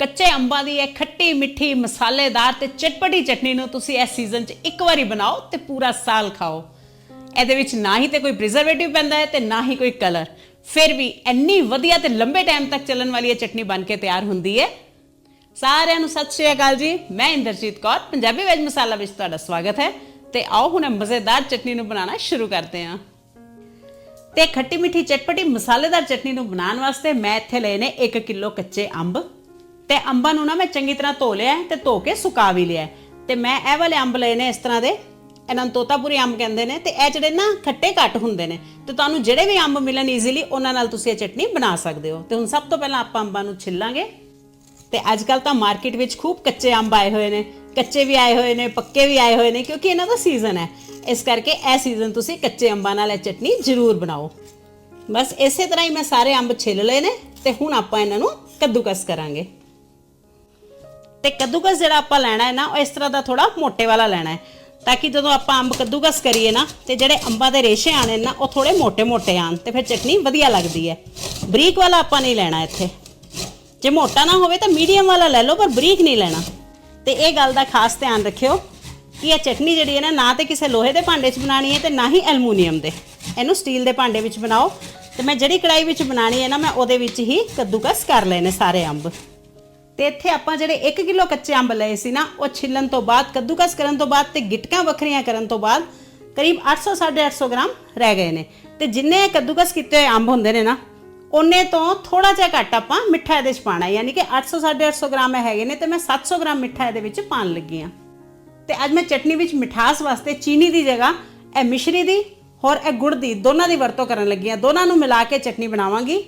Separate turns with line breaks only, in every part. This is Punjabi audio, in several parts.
ਕੱਚੇ ਅੰਬਾਂ ਦੀ ਇਹ ਖੱਟੀ ਮਿੱਠੀ ਮਸਾਲੇਦਾਰ ਤੇ ਚਟਪਟੀ ਚਟਨੀ ਨੂੰ ਤੁਸੀਂ ਇਸ ਸੀਜ਼ਨ 'ਚ ਇੱਕ ਵਾਰੀ ਬਣਾਓ ਤੇ ਪੂਰਾ ਸਾਲ ਖਾਓ। ਇਹਦੇ ਵਿੱਚ ਨਾ ਹੀ ਤੇ ਕੋਈ ਪ੍ਰੀਜ਼ਰਵੇਟਿਵ ਪੈਂਦਾ ਹੈ ਤੇ ਨਾ ਹੀ ਕੋਈ ਕਲਰ ਫਿਰ ਵੀ ਇੰਨੀ ਵਧੀਆ ਤੇ ਲੰਬੇ ਟਾਈਮ ਤੱਕ ਚੱਲਣ ਵਾਲੀ ਇਹ ਚਟਨੀ ਬਣ ਕੇ ਤਿਆਰ ਹੁੰਦੀ ਹੈ। ਸਾਰਿਆਂ ਨੂੰ ਸਤਿ ਸ਼੍ਰੀ ਅਕਾਲ ਜੀ। ਮੈਂ ਇੰਦਰਜੀਤ ਕੌਰ, ਪੰਜਾਬੀ ਵੈਜ ਮਸਾਲਾ ਵਿੱਚ ਤੁਹਾਡਾ ਸਵਾਗਤ ਹੈ। ਤੇ ਆਓ ਹੁਣ ਮਜ਼ੇਦਾਰ ਚਟਨੀ ਨੂੰ ਬਣਾਉਣਾ ਸ਼ੁਰੂ ਕਰਦੇ ਹਾਂ। ਤੇ ਖੱਟੀ ਮਿੱਠੀ ਚਟਪਟੀ ਮਸਾਲੇਦਾਰ ਚਟਨੀ ਨੂੰ ਬਣਾਉਣ ਵਾਸਤੇ ਮੈਂ ਇੱਥੇ ਲਏ ਨੇ 1 ਕਿਲੋ ਕੱਚੇ ਅੰਬ। ਤੇ ਅੰਬਾਂ ਨੂੰ ਨਾ ਮੈਂ ਚੰਗੀ ਤਰ੍ਹਾਂ ਧੋ ਲਿਆ ਹੈ ਤੇ ਧੋ ਕੇ ਸੁਕਾ ਵੀ ਲਿਆ ਹੈ। ਤੇ ਮੈਂ ਇਹ ਵਾਲੇ ਅੰਬ ਲਏ ਨੇ ਇਸ ਤਰ੍ਹਾਂ ਦੇ, ਇਹਨਾਂ ਨੂੰ ਤੋਤਾਪੁਰੀ ਅੰਬ ਕਹਿੰਦੇ ਨੇ, ਤੇ ਇਹ ਜਿਹੜੇ ਨਾ ਖੱਟੇ ਘੱਟ ਹੁੰਦੇ ਨੇ, ਤੇ ਤੁਹਾਨੂੰ ਜਿਹੜੇ ਵੀ ਅੰਬ ਮਿਲਣ ਈਜ਼ੀਲੀ ਉਹਨਾਂ ਨਾਲ ਤੁਸੀਂ ਇਹ ਚਟਨੀ ਬਣਾ ਸਕਦੇ ਹੋ। ਤੇ ਹੁਣ ਸਭ ਤੋਂ ਪਹਿਲਾਂ ਆਪਾਂ ਅੰਬਾਂ ਨੂੰ ਛਿੱਲਾਂਗੇ। ਤੇ ਅੱਜ ਕੱਲ ਤਾਂ ਮਾਰਕੀਟ ਵਿੱਚ ਖੂਬ ਕੱਚੇ ਅੰਬ ਆਏ ਹੋਏ ਨੇ, ਕੱਚੇ ਵੀ ਆਏ ਹੋਏ ਨੇ, ਪੱਕੇ ਵੀ ਆਏ ਹੋਏ ਨੇ, ਕਿਉਂਕਿ ਇਹਨਾਂ ਦਾ ਸੀਜ਼ਨ ਹੈ। ਇਸ ਕਰਕੇ ਇਹ ਸੀਜ਼ਨ ਤੁਸੀਂ ਕੱਚੇ ਅੰਬਾਂ ਨਾਲ ਇਹ ਚਟਨੀ ਜ਼ਰੂਰ ਬਣਾਓ। ਬਸ ਇਸੇ ਤਰ੍ਹਾਂ ਹੀ ਮੈਂ ਸਾਰੇ ਅੰਬ ਛਿੱਲ ਲਏ ਨੇ, ਤੇ ਹੁਣ ਆਪਾਂ ਇਹਨਾਂ ਨੂੰ ਕੱਦੂਕਸ ਕਰਾਂਗੇ। ਤੇ ਕੱਦੂਕਸ ਜਿਹੜਾ ਆਪਾਂ ਲੈਣਾ ਹੈ ਨਾ, ਉਹ ਇਸ ਤਰ੍ਹਾਂ ਦਾ ਥੋੜਾ ਮੋਟੇ ਵਾਲਾ ਲੈਣਾ ਹੈ। ਤਾਂ ਕਿ ਜਦੋਂ ਆਪਾਂ ਅੰਬ ਕੱਦੂਕਸ ਕਰੀਏ ਨਾ, ਤੇ ਜਿਹੜੇ ਅੰਬਾਂ ਦੇ ਰੇਸ਼ੇ ਆਣੇ ਨਾ ਉਹ ਥੋੜੇ ਮੋਟੇ-ਮੋਟੇ ਆਣ ਤੇ ਫਿਰ ਚਟਨੀ ਵਧੀਆ ਲੱਗਦੀ ਹੈ। ਬਰੀਕ ਵਾਲਾ ਆਪਾਂ ਨਹੀਂ ਲੈਣਾ ਇੱਥੇ। ਜੇ ਮੋਟਾ ਨਾ ਹੋਵੇ ਤਾਂ ਮੀਡੀਅਮ ਵਾਲਾ ਲੈ ਲਓ, ਪਰ ਬਰੀਕ ਨਹੀਂ ਲੈਣਾ। ਤੇ ਇਹ ਗੱਲ ਦਾ ਖਾਸ ਧਿਆਨ ਰੱਖਿਓ ਕਿ ਇਹ ਚਟਨੀ ਜਿਹੜੀ ਹੈ ਨਾ ਨਾ ਤੇ ਕਿਸੇ ਲੋਹੇ ਦੇ ਭਾਂਡੇ 'ਚ ਬਣਾਣੀ ਹੈ ਤੇ ਨਾ ਹੀ ਐਲਮੂਨੀਅਮ ਦੇ। ਇਹਨੂੰ ਸਟੀਲ ਦੇ ਭਾਂਡੇ ਵਿੱਚ ਬਣਾਓ। ਤੇ ਮੈਂ ਜਿਹੜੀ ਕੜਾਈ ਵਿੱਚ ਬਣਾਣੀ ਹੈ ਨਾ, ਮੈਂ ਉਹਦੇ ਵਿੱਚ ਹੀ ਕੱਦੂਕਸ ਕਰ ਲੈਣੇ ਸਾਰੇ ਅੰਬ। ਤੇ ਇੱਥੇ ਆਪਾਂ ਜਿਹੜੇ 1 ਕਿਲੋ ਕੱਚੇ ਅੰਬ ਲਏ ਸੀ ਨਾ, ਉਹ ਛਿੱਲਣ ਤੋਂ ਬਾਅਦ, ਕੱਦੂਕਸ ਕਰਨ ਤੋਂ ਬਾਅਦ ਤੇ ਗਿਟਕਾਂ ਵੱਖਰੀਆਂ ਕਰਨ ਤੋਂ ਬਾਅਦ ਕਰੀਬ 800 850 ਗ੍ਰਾਮ ਰਹਿ ਗਏ ਨੇ। ਤੇ ਜਿੰਨੇ ਕੱਦੂਕਸ ਕੀਤੇ ਹੋਏ ਅੰਬ ਹੁੰਦੇ ਨੇ ਨਾ, ਉਹਨੇ ਤੋਂ ਥੋੜਾ ਜਿਹਾ ਘੱਟ ਆਪਾਂ ਮਿੱਠਾ ਇਹਦੇ ਚ ਪਾਣਾ ਯਾਨੀ ਕਿ 800 850 ਗ੍ਰਾਮ ਇਹ ਹੈਗੇ ਨੇ ਤੇ ਮੈਂ 700 ਗ੍ਰਾਮ ਮਿੱਠਾ ਇਹਦੇ ਵਿੱਚ ਪਾਣ ਲੱਗੀ ਆ ਤੇ ਅੱਜ ਮੈਂ ਚਟਨੀ ਵਿੱਚ ਮਿਠਾਸ ਵਾਸਤੇ ਚੀਨੀ ਦੀ ਜਗ੍ਹਾ, ਇਹ ਮਿਸ਼ਰੀ ਦੀ ਹੋਰ ਇਹ ਗੁੜ ਦੀ ਦੋਨਾਂ ਦੀ ਵਰਤੋਂ ਕਰਨ ਲੱਗੀ ਆ ਦੋਨਾਂ ਨੂੰ ਮਿਲਾ ਕੇ ਚਟਨੀ ਬਣਾਵਾਂਗੀ।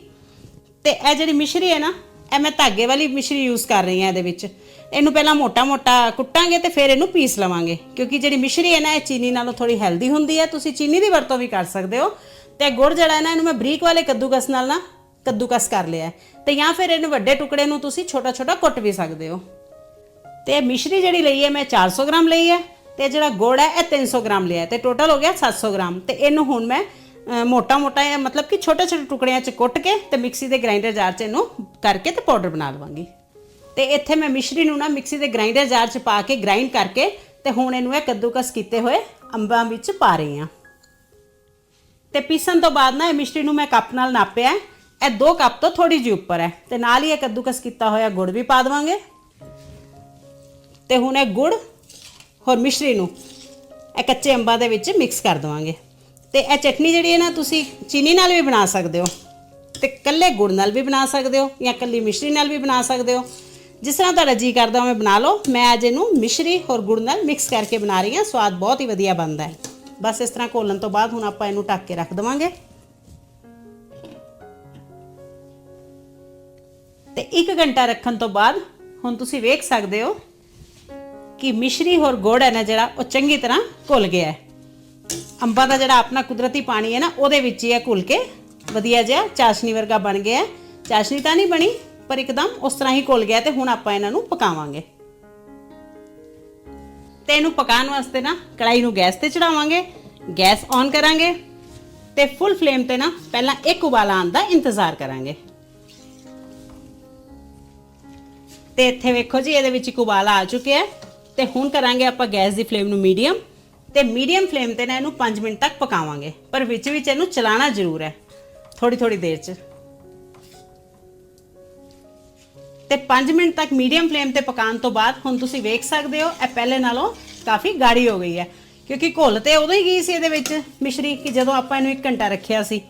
ਤੇ ਇਹ ਜਿਹੜੀ ਮਿਸ਼ਰੀ ਹੈ ਨਾ ਇਹ ਮੈਂ ਧਾਗੇ ਵਾਲੀ ਮਿਸ਼ਰੀ ਯੂਜ਼ ਕਰ ਰਹੀ ਹਾਂ ਇਹਦੇ ਵਿੱਚ। ਇਹਨੂੰ ਪਹਿਲਾਂ ਮੋਟਾ-ਮੋਟਾ ਕੁੱਟਾਂਗੇ ਤੇ ਫਿਰ ਇਹਨੂੰ ਪੀਸ ਲਵਾਂਗੇ। ਕਿਉਂਕਿ ਜਿਹੜੀ ਮਿਸ਼ਰੀ ਹੈ ਨਾ, ਇਹ ਚੀਨੀ ਨਾਲੋਂ ਥੋੜੀ ਹੈਲਦੀ ਹੁੰਦੀ ਹੈ। ਤੁਸੀਂ ਚੀਨੀ ਦੀ ਵਰਤੋਂ ਵੀ ਕਰ ਸਕਦੇ ਹੋ। ਤੇ ਗੁੜ ਜਿਹੜਾ ਹੈ ਨਾ, ਇਹਨੂੰ ਮੈਂ ਬਰੀਕ ਵਾਲੇ ਕੱਦੂਕਸ ਨਾਲ ਨਾ ਕੱਦੂਕਸ ਕਰ ਲਿਆ ਹੈ। ਤੇ ਜਾਂ ਫਿਰ ਇਹਨੂੰ ਵੱਡੇ ਟੁਕੜੇ ਨੂੰ ਤੁਸੀਂ ਛੋਟਾ-ਛੋਟਾ ਕੁੱਟ ਵੀ ਸਕਦੇ ਹੋ। ਤੇ ਮਿਸ਼ਰੀ ਜਿਹੜੀ ਲਈ ਹੈ, ਮੈਂ 400 ਗ੍ਰਾਮ ਲਈ ਹੈ। ਤੇ ਜਿਹੜਾ ਗੁੜ ਹੈ, ਇਹ 300 ਗ੍ਰਾਮ ਲਿਆ ਹੈ। ਤੇ ਟੋਟਲ ਹੋ ਗਿਆ 700 ਗ੍ਰਾਮ। ਤੇ ਇਹਨੂੰ ਹੁਣ ਮੈਂ ਮੋਟਾ ਮੋਟਾ ਜਾਂ ਮਤਲਬ ਕਿ ਛੋਟੇ ਛੋਟੇ ਟੁਕੜਿਆਂ 'ਚ ਕੁੱਟ ਕੇ ਤੇ ਮਿਕਸੀ ਦੇ ਗ੍ਰਾਈਂਡਰ ਜਾਰ 'ਚ ਇਹਨੂੰ ਕਰਕੇ ਤੇ ਪਾਊਡਰ ਬਣਾ ਲਵਾਂਗੀ। ਤੇ ਇੱਥੇ ਮੈਂ ਮਿਸ਼ਰੀ ਨੂੰ ਨਾ ਮਿਕਸੀ ਦੇ ਗ੍ਰਾਈਂਡਰ ਜਾਰ 'ਚ ਪਾ ਕੇ ਗ੍ਰਾਈਂਡ ਕਰਕੇ ਤੇ ਹੁਣ ਇਹਨੂੰ ਇਹ ਕੱਦੂਕਸ ਕੀਤੇ ਹੋਏ ਅੰਬਾਂ ਵਿੱਚ ਪਾ ਰਹੀ ਹਾਂ ਤੇ ਪੀਸਣ ਤੋਂ ਬਾਅਦ ਨਾ ਇਹ ਮਿਸ਼ਰੀ ਨੂੰ ਮੈਂ ਕੱਪ ਨਾਲ ਨਾਪਿਆ ਇਹ 2 ਕੱਪ ਤੋਂ ਥੋੜੀ ਜਿਹੀ ਉੱਪਰ ਹੈ। ਤੇ ਨਾਲ ਹੀ ਇਹ ਕੱਦੂਕਸ ਕੀਤਾ ਹੋਇਆ ਗੁੜ ਵੀ ਪਾ ਦੇਵਾਂਗੇ। ਤੇ ਹੁਣ ਇਹ ਗੁੜ ਹੋਰ ਮਿਸ਼ਰੀ ਨੂੰ ਇਹ ਕੱਚੇ ਅੰਬਾਂ ਦੇ ਵਿੱਚ ਮਿਕਸ ਕਰ ਦਵਾਂਗੇ। ਤੇ ਇਹ ਚਟਨੀ ਜਿਹੜੀ ਹੈ ਨਾ, ਤੁਸੀਂ ਚੀਨੀ ਨਾਲ ਵੀ ਬਣਾ ਸਕਦੇ ਹੋ ਤੇ ਕੱਲੇ ਗੁੜ ਨਾਲ ਵੀ ਬਣਾ ਸਕਦੇ ਹੋ ਜਾਂ ਕੱਲੀ ਮਿਸ਼ਰੀ ਨਾਲ ਵੀ ਬਣਾ ਸਕਦੇ ਹੋ। ਜਿਸ ਤਰ੍ਹਾਂ ਤੁਹਾਡਾ ਜੀ ਕਰਦਾ ਉਵੇਂ ਬਣਾ ਲਓ। ਮੈਂ ਅੱਜ ਇਹਨੂੰ ਮਿਸ਼ਰੀ ਹੋਰ ਗੁੜ ਨਾਲ ਮਿਕਸ ਕਰਕੇ ਬਣਾ ਰਹੀ ਹਾਂ। ਸਵਾਦ ਬਹੁਤ ਹੀ ਵਧੀਆ ਬਣਦਾ ਹੈ। ਬਸ ਇਸ ਤਰ੍ਹਾਂ ਘੋਲਣ ਤੋਂ ਬਾਅਦ ਹੁਣ ਆਪਾਂ ਇਹਨੂੰ ਢੱਕ ਕੇ ਰੱਖ ਦਵਾਂਗੇ। ਤੇ 1 ਘੰਟਾ ਰੱਖਣ ਤੋਂ ਬਾਅਦ ਹੁਣ ਤੁਸੀਂ ਵੇਖ ਸਕਦੇ ਹੋ ਕਿ ਮਿਸ਼ਰੀ ਹੋਰ ਗੁੜ ਹੈ ਨਾ ਜਿਹੜਾ, ਉਹ ਚੰਗੀ ਤਰ੍ਹਾਂ ਘੁਲ ਗਿਆ ਹੈ। ਅੰਬਾਂ ਦਾ ਜਿਹੜਾ ਆਪਣਾ ਕੁਦਰਤੀ ਪਾਣੀ ਹੈ ਨਾ, ਉਹਦੇ ਵਿੱਚ ਹੀ ਇਹ ਘੁਲ ਕੇ ਵਧੀਆ ਜਿਹਾ ਚਾਸ਼ਨੀ ਵਰਗਾ ਬਣ ਗਿਆ ਚਾਸ਼ਨੀ ਤਾਂ ਨਹੀਂ ਬਣੀ, ਪਰ ਇੱਕਦਮ ਉਸ ਤਰ੍ਹਾਂ ਹੀ ਘੁਲ ਗਿਆ ਤੇ ਹੁਣ ਆਪਾਂ ਇਹਨਾਂ ਨੂੰ ਪਕਾਵਾਂਗੇ। ਤੇ ਇਹਨੂੰ ਪਕਾਉਣ ਵਾਸਤੇ ਨਾ ਕੜਾਈ ਨੂੰ ਗੈਸ ਤੇ ਚੜਾਵਾਂਗੇ। ਗੈਸ ਔਨ ਕਰਾਂਗੇ ਤੇ ਫੁੱਲ ਫਲੇਮ ਤੇ ਨਾ ਪਹਿਲਾਂ ਇੱਕ ਉਬਾਲਾ ਆਉਣ ਦਾ ਇੰਤਜ਼ਾਰ ਕਰਾਂਗੇ। ਤੇ ਇੱਥੇ ਵੇਖੋ ਜੀ, ਇਹਦੇ ਵਿੱਚ ਇੱਕ ਉਬਾਲਾ ਆ ਚੁੱਕਿਆ ਤੇ ਹੁਣ ਕਰਾਂਗੇ ਆਪਾਂ ਗੈਸ ਦੀ ਫਲੇਮ ਨੂੰ ਮੀਡੀਅਮ। ਤੇ ਮੀਡੀਅਮ ਫਲੇਮ ਤੇ ਨਾ ਇਹਨੂੰ 5 ਮਿੰਟ ਤੱਕ ਪਕਾਵਾਂਗੇ। ਪਰ ਵਿੱਚ ਵਿੱਚ ਇਹਨੂੰ ਚਲਾਣਾ ਜ਼ਰੂਰ ਹੈ। ਥੋੜੀ ਥੋੜੀ ਦੇਰ 'ਚ। ਤੇ 5 ਮਿੰਟ ਤੱਕ ਮੀਡੀਅਮ ਫਲੇਮ ਤੇ ਪਕਾਉਣ ਤੋਂ ਬਾਅਦ ਹੁਣ ਤੁਸੀਂ ਵੇਖ ਸਕਦੇ ਹੋ, ਇਹ ਪਹਿਲੇ ਨਾਲੋਂ ਕਾਫੀ ਗਾੜੀ ਹੋ ਗਈ ਹੈ। ਕਿਉਂਕਿ ਘੁਲ ਤੇ ਉਦੋਂ ਹੀ ਗਈ ਸੀ ਇਹਦੇ ਵਿੱਚ ਮਿਸ਼ਰੀ ਕਿ ਜਦੋਂ ਆਪਾਂ ਇਹਨੂੰ 1 ਘੰਟਾ ਰੱਖਿਆ ਸੀ।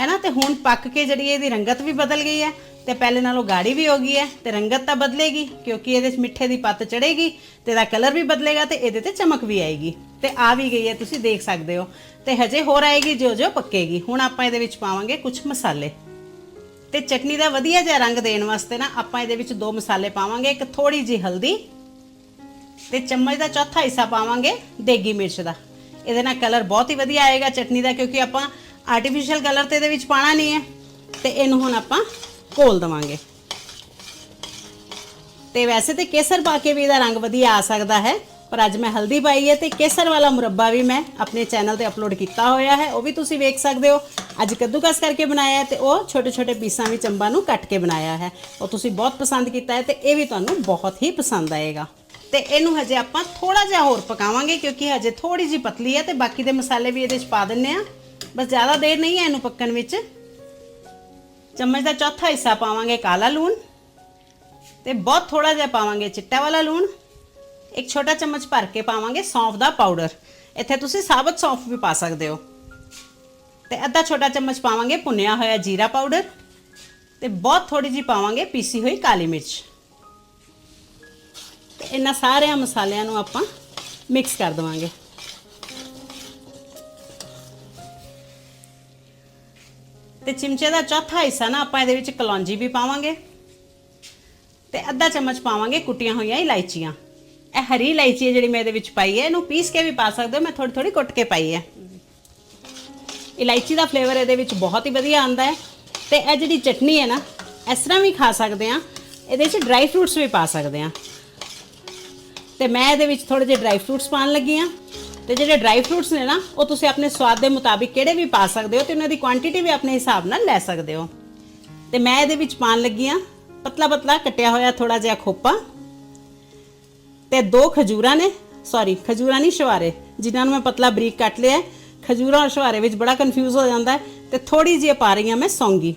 ਹੈ ਨਾ? ਤੇ ਹੁਣ ਪੱਕ ਕੇ ਜਿਹੜੀ ਇਹਦੀ ਰੰਗਤ ਵੀ ਬਦਲ ਗਈ ਹੈ। ਤੇ ਪਹਿਲੇ ਨਾਲੋਂ ਗਾੜੀ ਵੀ ਹੋ ਗਈ ਹੈ ਤੇ ਰੰਗਤ ਤਾਂ ਬਦਲੇਗੀ, ਕਿਉਂਕਿ ਇਹਦੇ 'ਚ ਮਿੱਠੇ ਦੀ ਪੱਤ ਚੜੇਗੀ ਤੇ ਇਹਦਾ ਕਲਰ ਵੀ ਬਦਲੇਗਾ ਤੇ ਇਹਦੇ ਤੇ ਚਮਕ ਵੀ ਆਏਗੀ। ਤੇ ਆ ਵੀ ਗਈ ਹੈ, ਤੁਸੀਂ ਦੇਖ ਸਕਦੇ ਹੋ। ਤੇ ਹਜੇ ਹੋਰ ਆਏਗੀ ਜੋ ਜੋ ਪੱਕੇਗੀ। ਹੁਣ ਆਪਾਂ ਇਹਦੇ ਵਿੱਚ ਪਾਵਾਂਗੇ ਕੁਝ ਮਸਾਲੇ। ਤੇ ਚਟਨੀ ਦਾ ਵਧੀਆ ਜਿਹਾ ਰੰਗ ਦੇਣ ਵਾਸਤੇ ਨਾ ਆਪਾਂ ਇਹਦੇ ਵਿੱਚ ਦੋ ਮਸਾਲੇ ਪਾਵਾਂਗੇ, ਇੱਕ ਥੋੜੀ ਜਿਹੀ ਹਲਦੀ ਤੇ ਚਮਚ ਦਾ ਚੌਥਾ ਹਿੱਸਾ ਪਾਵਾਂਗੇ ਦੇਗੀ ਮਿਰਚ ਦਾ। ਇਹਦੇ ਨਾਲ ਕਲਰ ਬਹੁਤ ਹੀ ਵਧੀਆ ਆਏਗਾ ਚਟਨੀ ਦਾ, ਕਿਉਂਕਿ ਆਪਾਂ ਆਰਟੀਫੀਸ਼ੀਅਲ ਕਲਰ ਤੇ ਇਹਦੇ ਵਿੱਚ ਪਾਣਾ ਨਹੀਂ ਹੈ। ਤੇ ਇਹਨੂੰ ਹੁਣ ਆਪਾਂ ਘੋਲ ਦਵਾਂਗੇ। ਤੇ ਵੈਸੇ ਤੇ ਕੇਸਰ ਪਾ ਕੇ ਵੀ ਇਹਦਾ ਰੰਗ ਵਧੀਆ ਆ ਸਕਦਾ ਹੈ, ਪਰ ਅੱਜ ਮੈਂ ਹਲਦੀ ਪਾਈ ਹੈ ਤੇ ਕੇਸਰ ਵਾਲਾ ਮੁਰੱਬਾ ਵੀ ਮੈਂ ਆਪਣੇ ਚੈਨਲ ਤੇ ਅਪਲੋਡ ਕੀਤਾ ਹੋਇਆ ਹੈ, ਉਹ ਵੀ ਤੁਸੀਂ ਵੇਖ ਸਕਦੇ ਹੋ। ਅੱਜ ਕੱਦੂਕਸ ਕਰਕੇ ਬਣਾਇਆ ਹੈ ਤੇ ਉਹ ਛੋਟੇ ਛੋਟੇ ਪੀਸਾਂ ਵਿੱਚ ਅੰਬਾਂ ਨੂੰ ਕੱਟ ਕੇ ਬਣਾਇਆ ਹੈ। ਉਹ ਤੁਸੀਂ ਬਹੁਤ ਪਸੰਦ ਕੀਤਾ ਹੈ ਤੇ ਇਹ ਵੀ ਤੁਹਾਨੂੰ ਬਹੁਤ ਹੀ ਪਸੰਦ ਆਏਗਾ। ਤੇ ਇਹਨੂੰ ਹਜੇ ਆਪਾਂ ਥੋੜਾ ਜਿਹਾ ਹੋਰ ਪਕਾਵਾਂਗੇ ਕਿਉਂਕਿ ਹਜੇ ਥੋੜੀ ਜਿਹੀ ਪਤਲੀ ਹੈ ਤੇ ਬਾਕੀ ਦੇ ਮਸਾਲੇ ਵੀ ਇਹਦੇ ਵਿੱਚ ਪਾ ਦਿੰਨੇ ਆ ਬਸ ਜ਼ਿਆਦਾ ਦੇਰ ਨਹੀਂ ਹੈ ਇਹਨੂੰ ਪੱਕਣ ਵਿੱਚ। ਚਮਚ ਦਾ ਚੌਥਾ ਹਿੱਸਾ ਪਾਵਾਂਗੇ ਕਾਲਾ ਲੂਣ ਤੇ ਬਹੁਤ ਥੋੜਾ ਜਿਹਾ ਪਾਵਾਂਗੇ ਚਿੱਟਾ ਵਾਲਾ ਲੂਣ। ਇੱਕ ਛੋਟਾ ਚਮਚ ਭਰ ਕੇ ਪਾਵਾਂਗੇ ਸੌਂਫ ਦਾ ਪਾਊਡਰ। ਇੱਥੇ ਤੁਸੀਂ ਸਾਬਤ ਸੌਂਫ ਵੀ ਪਾ ਸਕਦੇ ਹੋ। ਤੇ ਅੱਧਾ ਛੋਟਾ ਚਮਚ ਪਾਵਾਂਗੇ ਭੁੰਨਿਆ ਹੋਇਆ ਜੀਰਾ ਪਾਊਡਰ ਤੇ ਬਹੁਤ ਥੋੜੀ ਜਿਹੀ ਪਾਵਾਂਗੇ ਪੀਸੀ ਹੋਈ ਕਾਲੀ ਮਿਰਚ। ਤੇ ਇਹਨਾਂ ਸਾਰਿਆਂ ਮਸਾਲਿਆਂ ਨੂੰ ਆਪਾਂ ਮਿਕਸ ਕਰ ਦਵਾਂਗੇ। ਤੇ ਚਿਮਚੇ ਦਾ ਚੌਥਾ ਹਿੱਸਾ ਨਾ ਆਪਾਂ ਇਹਦੇ ਵਿੱਚ ਕਲੌਂਜੀ ਵੀ ਪਾਵਾਂਗੇ ਤੇ ਅੱਧਾ ਚਮਚ ਪਾਵਾਂਗੇ ਕੁੱਟੀਆਂ ਹੋਈਆਂ ਇਲਾਇਚੀਆਂ। ਇਹ ਹਰੀ ਇਲਾਇਚੀ ਹੈ ਜਿਹੜੀ ਮੈਂ ਇਹਦੇ ਵਿੱਚ ਪਾਈ ਹੈ, ਇਹਨੂੰ ਪੀਸ ਕੇ ਵੀ ਪਾ ਸਕਦੇ ਹੋ, ਮੈਂ ਥੋੜੀ ਥੋੜੀ ਕੁੱਟ ਕੇ ਪਾਈ ਹੈ। ਇਲਾਇਚੀ ਦਾ ਫਲੇਵਰ ਇਹਦੇ ਵਿੱਚ ਬਹੁਤ ਹੀ ਵਧੀਆ ਆਉਂਦਾ ਹੈ ਤੇ ਇਹ ਜਿਹੜੀ ਚਟਨੀ ਹੈ ਨਾ, ਇਸ ਤਰ੍ਹਾਂ ਵੀ ਖਾ ਸਕਦੇ ਆ ਇਹਦੇ ਵਿੱਚ ਡਰਾਈ ਫਰੂਟਸ ਵੀ ਪਾ ਸਕਦੇ ਆ ਤੇ ਮੈਂ ਇਹਦੇ ਵਿੱਚ ਥੋੜੇ ਜਿਹੇ ਡਰਾਈ ਫਰੂਟਸ ਪਾਣ ਲੱਗੀ ਆ ਤੇ ਜਿਹੜੇ ਡਰਾਈ ਫਰੂਟਸ ਨੇ ਨਾ, ਉਹ ਤੁਸੀਂ ਆਪਣੇ ਸਵਾਦ ਦੇ ਮੁਤਾਬਿਕ ਕਿਹੜੇ ਵੀ ਪਾ ਸਕਦੇ ਹੋ ਤੇ ਉਹਨਾਂ ਦੀ ਕੁਆਂਟੀਟੀ ਵੀ ਆਪਣੇ ਹਿਸਾਬ ਨਾਲ ਲੈ ਸਕਦੇ ਹੋ। ਤੇ ਮੈਂ ਇਹਦੇ ਵਿੱਚ ਪਾਣ ਲੱਗੀ ਆ ਪਤਲਾ ਪਤਲਾ ਕੱਟਿਆ ਹੋਇਆ ਥੋੜਾ ਜਿਹਾ ਖੋਪਾ। ਤੇ ਦੋ ਖਜੂਰਾਂ ਨੇ ਸੌਰੀ ਖਜੂਰਾਂ ਨਹੀਂ, ਸ਼ਵਾਰੇ, ਜਿਨ੍ਹਾਂ ਨੂੰ ਮੈਂ ਪਤਲਾ ਬਰੀਕ ਕੱਟ ਲਿਆ ਖਜੂਰਾਂ ਔਰ ਸ਼ਵਾਰੇ ਵਿੱਚ ਬੜਾ ਕਨਫਿਊਜ਼ ਹੋ ਜਾਂਦਾ ਹੈ ਤੇ ਥੋੜੀ ਜਿਹੀ ਪਾ ਰਹੀ ਹਾਂ ਮੈਂ ਸੌਂਗੀ।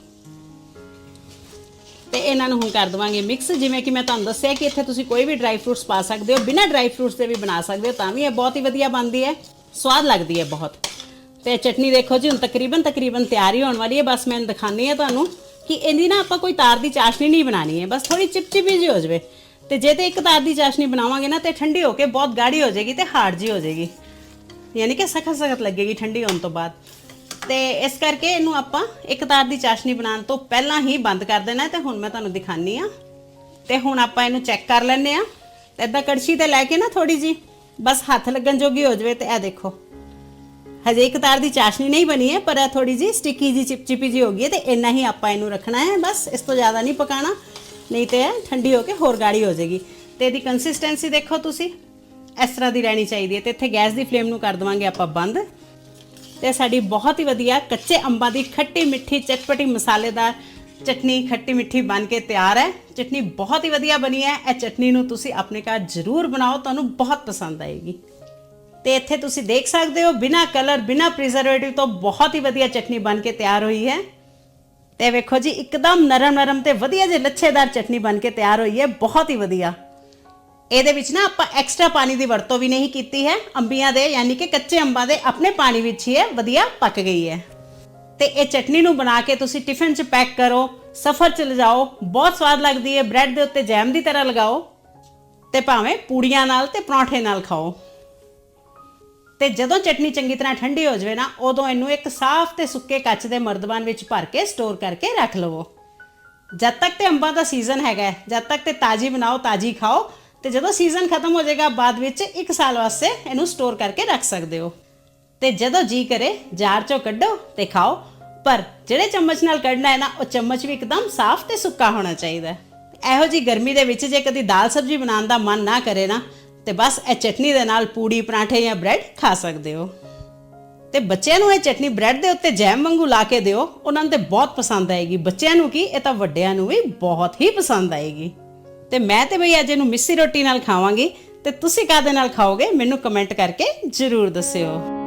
ਤੇ ਇਹਨਾਂ ਨੂੰ ਹੁਣ ਕਰ ਦਵਾਂਗੇ ਮਿਕਸ ਜਿਵੇਂ ਕਿ ਮੈਂ ਤੁਹਾਨੂੰ ਦੱਸਿਆ ਕਿ ਇੱਥੇ ਤੁਸੀਂ ਕੋਈ ਵੀ ਡਰਾਈ ਫਰੂਟਸ ਪਾ ਸਕਦੇ ਹੋ। ਬਿਨਾਂ ਡਰਾਈ ਫਰੂਟਸ ਦੇ ਵੀ ਬਣਾ ਸਕਦੇ ਹੋ, ਤਾਂ ਵੀ ਇਹ ਬਹੁਤ ਹੀ ਵਧੀਆ ਬਣਦੀ ਹੈ। ਸਵਾਦ ਲੱਗਦੀ ਹੈ ਬਹੁਤ। ਤੇ ਚਟਨੀ ਦੇਖੋ ਜੀ, ਹੁਣ ਤਕਰੀਬਨ ਤਕਰੀਬਨ ਤਿਆਰ ਹੀ ਹੋਣ ਵਾਲੀ ਹੈ। ਬਸ ਮੈਂ ਦਿਖਾਣੀ ਹੈ ਤੁਹਾਨੂੰ ਕਿ ਇਹਦੀ ਨਾ ਆਪਾਂ ਕੋਈ ਤਾਰ ਦੀ ਚਾਸ਼ਨੀ ਨਹੀਂ ਬਣਾਣੀ ਹੈ। ਬਸ ਥੋੜੀ ਚਿਪਚਿਪੀ ਜਿਹੀ ਹੋ ਜਾਵੇ। ਤੇ ਜੇ ਤੇ ਇੱਕ ਤਾਰ ਦੀ ਚਾਸ਼ਨੀ ਬਣਾਵਾਂਗੇ ਨਾ ਤੇ ਠੰਡੀ ਹੋ ਕੇ ਬਹੁਤ ਗਾੜੀ ਹੋ ਜਾਏਗੀ ਤੇ ਹਾਰਡ ਜੀ ਹੋ ਜਾਏਗੀ। ਯਾਨੀ ਕਿ ਸਖਤ ਸਖਤ ਲੱਗੇਗੀ ਠੰਡੀ ਹੋਣ ਤੋਂ ਬਾਅਦ। ਤੇ ਇਸ ਕਰਕੇ ਇਹਨੂੰ ਆਪਾਂ ਇੱਕ ਤਾਰ ਦੀ ਚਾਸ਼ਨੀ ਬਣਾਉਣ ਤੋਂ ਪਹਿਲਾਂ ਹੀ ਬੰਦ ਕਰ ਦੇਣਾ ਹੈ ਤੇ ਹੁਣ ਮੈਂ ਤੁਹਾਨੂੰ ਦਿਖਾਨੀ ਆ ਤੇ ਹੁਣ ਆਪਾਂ ਇਹਨੂੰ ਚੈੱਕ ਕਰ ਲੈਂਦੇ ਆ ਤੇ ਕੜਛੀ ਤੇ ਲੈ ਕੇ ਨਾ ਥੋੜੀ ਜੀ ਬਸ ਹੱਥ ਲੱਗਣ ਜੋਗੀ ਹੋ ਜਾਵੇ ਤੇ ਇਹ ਦੇਖੋ। ਹਜੇ ਇੱਕ ਤਾਰ ਦੀ ਚਾਸ਼ਨੀ ਨਹੀਂ ਬਣੀ ਹੈ, ਪਰ ਇਹ ਥੋੜੀ ਜੀ ਸਟਿੱਕੀ ਜੀ ਚਿਪਚਿਪੀ ਜੀ ਹੋ ਗਈ ਹੈ ਤੇ ਇੰਨਾ ਹੀ ਆਪਾਂ ਇਹਨੂੰ ਰੱਖਣਾ ਹੈ। ਬਸ ਇਸ ਤੋਂ ਜ਼ਿਆਦਾ ਨਹੀਂ ਪਕਾਣਾ, ਨਹੀਂ ਤੇ ਇਹ ਠੰਡੀ ਹੋ ਕੇ ਹੋਰ ਗਾੜੀ ਹੋ ਜਾਏਗੀ। ਤੇ ਇਹਦੀ ਕੰਸਿਸਟੈਂਸੀ ਦੇਖੋ ਤੁਸੀਂ। ਇਸ ਤਰ੍ਹਾਂ ਦੀ ਰਹਿਣੀ ਚਾਹੀਦੀ ਹੈ ਤੇ ਇੱਥੇ ਗੈਸ ਦੀ ਫਲੇਮ ਨੂੰ ਕਰ ਦਵਾਂਗੇ ਆਪਾਂ ਬੰਦ। ਤੇ ਸਾਡੀ ਬਹੁਤ ਹੀ ਵਧੀਆ ਕੱਚੇ ਅੰਬਾਂ ਦੀ ਖੱਟੀ ਮਿੱਠੀ ਚਟਪਟੀ ਮਸਾਲੇਦਾਰ ਚਟਨੀ ਖੱਟੀ ਮਿੱਠੀ ਬਣ ਕੇ ਤਿਆਰ ਹੈ। ਚਟਨੀ ਬਹੁਤ ਹੀ ਵਧੀਆ ਬਣੀ ਹੈ। ਇਹ ਚਟਨੀ ਨੂੰ ਤੁਸੀਂ ਆਪਣੇ ਘਰ ਜ਼ਰੂਰ ਬਣਾਓ, ਤੁਹਾਨੂੰ ਬਹੁਤ ਪਸੰਦ ਆਏਗੀ। ਤੇ ਇੱਥੇ ਤੁਸੀਂ ਦੇਖ ਸਕਦੇ ਹੋ, ਬਿਨਾ ਕਲਰ, ਬਿਨਾ ਪ੍ਰੀਜ਼ਰਵੇਟਿਵ ਤੋਂ ਬਹੁਤ ਹੀ ਵਧੀਆ ਚਟਨੀ ਬਣ ਕੇ ਤਿਆਰ ਹੋਈ ਹੈ। ਤੇ ਵੇਖੋ ਜੀ, ਇੱਕਦਮ ਨਰਮ ਨਰਮ ਤੇ ਵਧੀਆ ਜਿਹੀ ਲੱਛੇਦਾਰ ਚਟਨੀ ਬਣ ਕੇ ਤਿਆਰ ਹੋਈ ਹੈ। ਬਹੁਤ ਹੀ ਵਧੀਆ। ਇਹਦੇ ਵਿੱਚ ਨਾ ਆਪਾਂ ਐਕਸਟਰਾ ਪਾਣੀ ਦੀ ਵਰਤੋਂ ਵੀ ਨਹੀਂ ਕੀਤੀ ਹੈ। ਅੰਬੀਆਂ ਦੇ ਯਾਨੀ ਕਿ ਕੱਚੇ ਅੰਬਾਂ ਦੇ ਆਪਣੇ ਪਾਣੀ ਵਿੱਚ ਹੀ ਇਹ ਵਧੀਆ ਪੱਕ ਗਈ ਹੈ। ਤੇ ਇਹ ਚਟਨੀ ਨੂੰ ਬਣਾ ਕੇ ਤੁਸੀਂ ਟਿਫਿਨ 'ਚ ਪੈਕ ਕਰੋ, ਸਫ਼ਰ 'ਚ ਲਿਜਾਓ, ਬਹੁਤ ਸਵਾਦ ਲੱਗਦੀ ਹੈ। ਬ੍ਰੈਡ ਦੇ ਉੱਤੇ ਜੈਮ ਦੀ ਤਰ੍ਹਾਂ ਲਗਾਓ ਤੇ ਭਾਵੇਂ ਪੂੜੀਆਂ ਨਾਲ ਤੇ ਪਰੌਂਠੇ ਨਾਲ ਖਾਓ। ਤੇ ਜਦੋਂ ਚਟਨੀ ਚੰਗੀ ਤਰ੍ਹਾਂ ਠੰਡੀ ਹੋ ਜਾਵੇ ਨਾ, ਉਦੋਂ ਇਹਨੂੰ ਇੱਕ ਸਾਫ਼ ਤੇ ਸੁੱਕੇ ਕੱਚ ਦੇ ਮਰਦਬਾਨ ਵਿੱਚ ਭਰ ਕੇ ਸਟੋਰ ਕਰਕੇ ਰੱਖ ਲਵੋ। ਜਦ ਤੱਕ ਤੇ ਅੰਬਾਂ ਦਾ ਸੀਜ਼ਨ ਹੈਗਾ ਜਦ ਤੱਕ ਤੇ ਤਾਜੀ ਬਣਾਓ, ਤਾਜੀ ਖਾਓ ਤੇ ਜਦੋਂ ਸੀਜ਼ਨ ਖਤਮ ਹੋ ਜਾਏਗਾ, ਬਾਅਦ ਵਿੱਚ 1 ਸਾਲ ਵਾਸਤੇ ਇਹਨੂੰ ਸਟੋਰ ਕਰਕੇ ਰੱਖ ਸਕਦੇ ਹੋ। ਤੇ ਜਦੋਂ ਜੀ ਕਰੇ, ਜਾਰ ਚੋਂ ਕੱਢੋ ਤੇ ਖਾਓ। ਪਰ ਜਿਹੜੇ ਚਮਚ ਨਾਲ ਕੱਢਣਾ ਹੈ ਨਾ, ਉਹ ਚਮਚ ਵੀ ਇੱਕਦਮ ਸਾਫ਼ ਤੇ ਸੁੱਕਾ ਹੋਣਾ ਚਾਹੀਦਾ ਇਹੋ ਜੀ ਗਰਮੀ ਦੇ ਵਿੱਚ ਜੇ ਕਦੀ ਦਾਲ ਸਬਜ਼ੀ ਬਣਾਉਣ ਦਾ ਮਨ ਨਾ ਕਰੇ ਨਾ, ਤੇ ਬਸ ਇਹ ਚਟਨੀ ਦੇ ਨਾਲ ਪੂੜੀ, ਪਰਾਂਠੇ ਜਾਂ ਬ੍ਰੈਡ ਖਾ ਸਕਦੇ ਹੋ। ਤੇ ਬੱਚਿਆਂ ਨੂੰ ਇਹ ਚਟਨੀ ਬ੍ਰੈਡ ਦੇ ਉੱਤੇ ਜੈਮ ਵਾਂਗੂ ਲਾ ਕੇ ਦਿਓ, ਉਹਨਾਂ ਨੂੰ ਤੇ ਬਹੁਤ ਪਸੰਦ ਆਏਗੀ। ਬੱਚਿਆਂ ਨੂੰ ਕੀ? ਇਹ ਤਾਂ ਵੱਡਿਆਂ ਨੂੰ ਵੀ ਬਹੁਤ ਹੀ ਪਸੰਦ ਆਏਗੀ। ਤੇ ਮੈਂ ਤੇ ਬਈ ਅੱਜ ਇਹਨੂੰ ਮਿੱਸੀ ਰੋਟੀ ਨਾਲ ਖਾਵਾਂਗੀ ਤੇ ਤੁਸੀਂ ਕਾਹਦੇ ਨਾਲ ਖਾਓਗੇ ਮੈਨੂੰ ਕਮੈਂਟ ਕਰਕੇ ਜ਼ਰੂਰ ਦੱਸਿਓ।